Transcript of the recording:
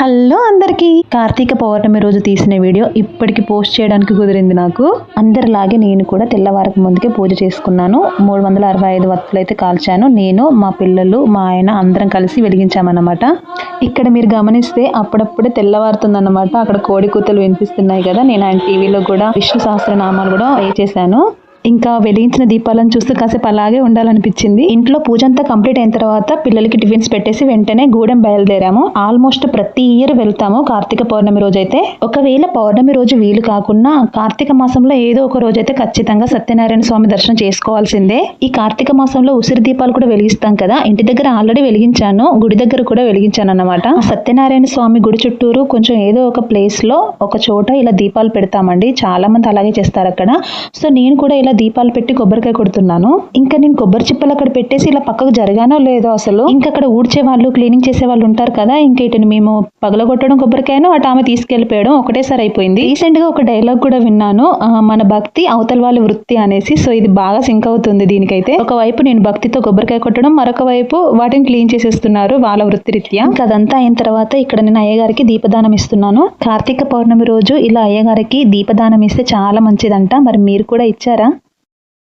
Hello అందరికీ. కార్తీక పౌర్ణమి రోజు తీసిన వీడియో ఇప్పటికి పోస్ట్ చేయడానికి కుదిరింది నాకు. అందరిలాగే నేను కూడా తెల్లవారక ముందుకే పూజ చేసుకున్నాను. మూడు వందల అరవై ఐదు వత్తులు అయితే కాల్చాను. నేను మా పిల్లలు మా ఆయన అందరం కలిసి వెలిగించామన్నమాట. ఇక్కడ మీరు గమనిస్తే అప్పుడప్పుడే తెల్లవారుతుందన్నమాట. అక్కడ కోడి కూతలు వినిపిస్తున్నాయి కదా. నేను ఆయన టీవీలో కూడా విష్ణు సహస్రనామాలు కూడా ప్లే చేశాను. ఇంకా వెలిగించిన దీపాలను చూస్తూ కాసేపు అలాగే ఉండాలనిపించింది. ఇంట్లో పూజ అంతా కంప్లీట్ అయిన తర్వాత పిల్లలకి టిఫిన్స్ పెట్టేసి వెంటనే గూడెం బయలుదేరాము. ఆల్మోస్ట్ ప్రతి ఇయర్ వెళ్తాము కార్తీక పౌర్ణమి రోజు అయితే ఒకవేళ పౌర్ణమి రోజు వీలు కాకుండా కార్తీక మాసంలో ఏదో ఒక రోజు అయితే ఖచ్చితంగా సత్యనారాయణ స్వామి దర్శనం చేసుకోవాల్సిందే. ఈ కార్తీక మాసంలో ఉసిరి దీపాలు కూడా వెలిగిస్తాం కదా. ఇంటి దగ్గర ఆల్రెడీ వెలిగించాను. గుడి దగ్గర కూడా వెలిగించాను అన్నమాట సత్యనారాయణ స్వామి గుడి చుట్టూరు కొంచెం ఏదో ఒక ప్లేస్లో ఒక చోట ఇలా దీపాలు పెడతామండి. చాలా మంది అలాగే చేస్తారు అక్కడ. సో నేను కూడా ఇలా దీపాలు పెట్టి కొబ్బరికాయ కొడుతున్నాను. ఇంకా నేను కొబ్బరి చిప్పలు అక్కడ పెట్టేసి ఇలా పక్కకు జరగానో లేదో అసలు. ఇంకా అక్కడ ఊడ్చే వాళ్ళు క్లీనింగ్ చేసే వాళ్ళు ఉంటారు కదా ఇంకా ఇటుని మేము పగలగొట్టడం కొబ్బరికాయను అటు ఆమె తీసుకెళ్ళిపోయడం ఒకటేసారి అయిపోయింది. రీసెంట్గా ఒక డైలాగ్ కూడా విన్నాను. మన భక్తి అవతల వాళ్ళ వృత్తి అనేసి. సో ఇది బాగా సింక్ అవుతుంది దీనికైతే. ఒకవైపు నేను భక్తితో కొబ్బరికాయ కొట్టడం మరొక వైపు వాటిని క్లీన్ చేసేస్తున్నారు వాళ్ళ వృత్తి రీత్యా ఇంకా అదంతా అయిన తర్వాత ఇక్కడ నేను అయ్యగారికి దీపదానం ఇస్తున్నాను. కార్తీక పౌర్ణమి రోజు ఇలా అయ్యగారికి దీపదానం ఇస్తే చాలా మంచిదంట. మరి మీరు కూడా ఇచ్చారా?